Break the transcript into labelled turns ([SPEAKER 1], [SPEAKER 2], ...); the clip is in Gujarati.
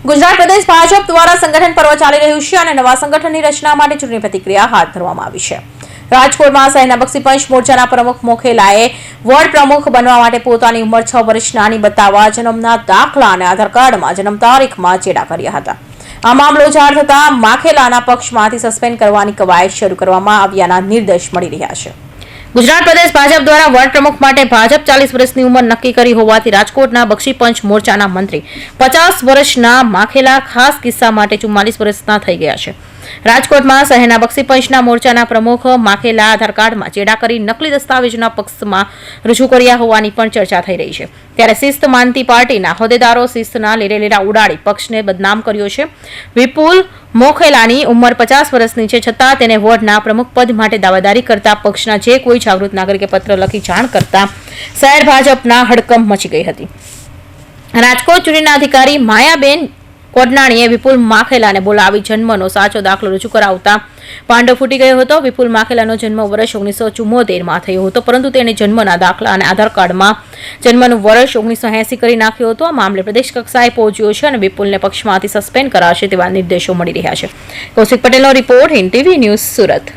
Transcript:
[SPEAKER 1] ગુજરાત પ્રદેશ ભાજપ દ્વારા સંગઠન પર્વ ચાલી રહ્યું છે અને નવા સંગઠનની રચના માટે ચૂંટણી પ્રતિક્રિયા હાથ ધરવામાં આવી છે. રાજકોટમાં સહેના બક્ષી પંચ મોરચાના પ્રમુખ મોખેલાએ વોર્ડ પ્રમુખ બનવા માટે પોતાની ઉંમર છ વર્ષ નાની બતાવવા જન્મના દાખલા અને આધાર કાર્ડમાં જન્મ તારીખમાં ચેડા કર્યા હતા. આ મામલો જાણ થતા માખેલાના પક્ષમાંથી સસ્પેન્ડ કરવાની કવાયત શરૂ કરવામાં આવ્યાના નિર્દેશ મળી રહ્યા છે. ગુજરાત પ્રદેશ ભાજપ દ્વારા વોર્ડ પ્રમુખ માટે ભાજપ ચાલીસ વર્ષની ઉંમર નક્કી કરી હોવાથી રાજકોટના બક્ષીપંચ મોરચાના મંત્રી પચાસ વર્ષના માખેલા ખાસ કિસ્સા માટે ચુમ્માલીસ વર્ષના થઈ ગયા છે. રાજકોટમાં શહેરના બક્ષી પંચના મોરચાના પ્રમુખ માખેલા આધાર કાર્ડમાં ચેડા કરી નકલી દસ્તાવેજના પક્ષમાં રજૂ કર્યા હોવાની પણ ચર્ચા થઈ રહી છે. ત્યારે શિસ્ત માનતી પાર્ટીના હોદ્દેદારો શિસ્તના લીરેલીરા ઉડાડી પક્ષને બદનામ કર્યો છે. વિપુલ મોખેલાની ઉંમર પચાસ વર્ષની છે છતાં તેને વોર્ડના પ્રમુખ પદ માટે દાવાદારી કરતા પક્ષના જે કોઈ જાગૃત નાગરિકે પત્ર લખી જાણ કરતા શહેર ભાજપના હડકંપ મચી ગઈ હતી. રાજકોટ ચૂંટણીના અધિકારી માયાબેન કોડનાણીએ વિપુલ માખેલાને બોલાવી જન્મનો સાચો દાખલો રજૂ કરાવતા પાંડવ ફૂટી ગયો હતો. વિપુલ માખેલાનો જન્મ વર્ષ ઓગણીસો ચુમ્મોતેરમાં થયો હતો, પરંતુ તેણે જન્મના દાખલા અને આધાર કાર્ડમાં જન્મનું વર્ષ ઓગણીસો એંસી કરી નાખ્યો હતો. આ મામલે પ્રદેશ કક્ષાએ પહોંચ્યો છે અને વિપુલને પક્ષમાંથી સસ્પેન્ડ કરાશે તેવા નિર્દેશો મળી રહ્યા છે. કૌશિક પટેલનો report Hind TV news Surat.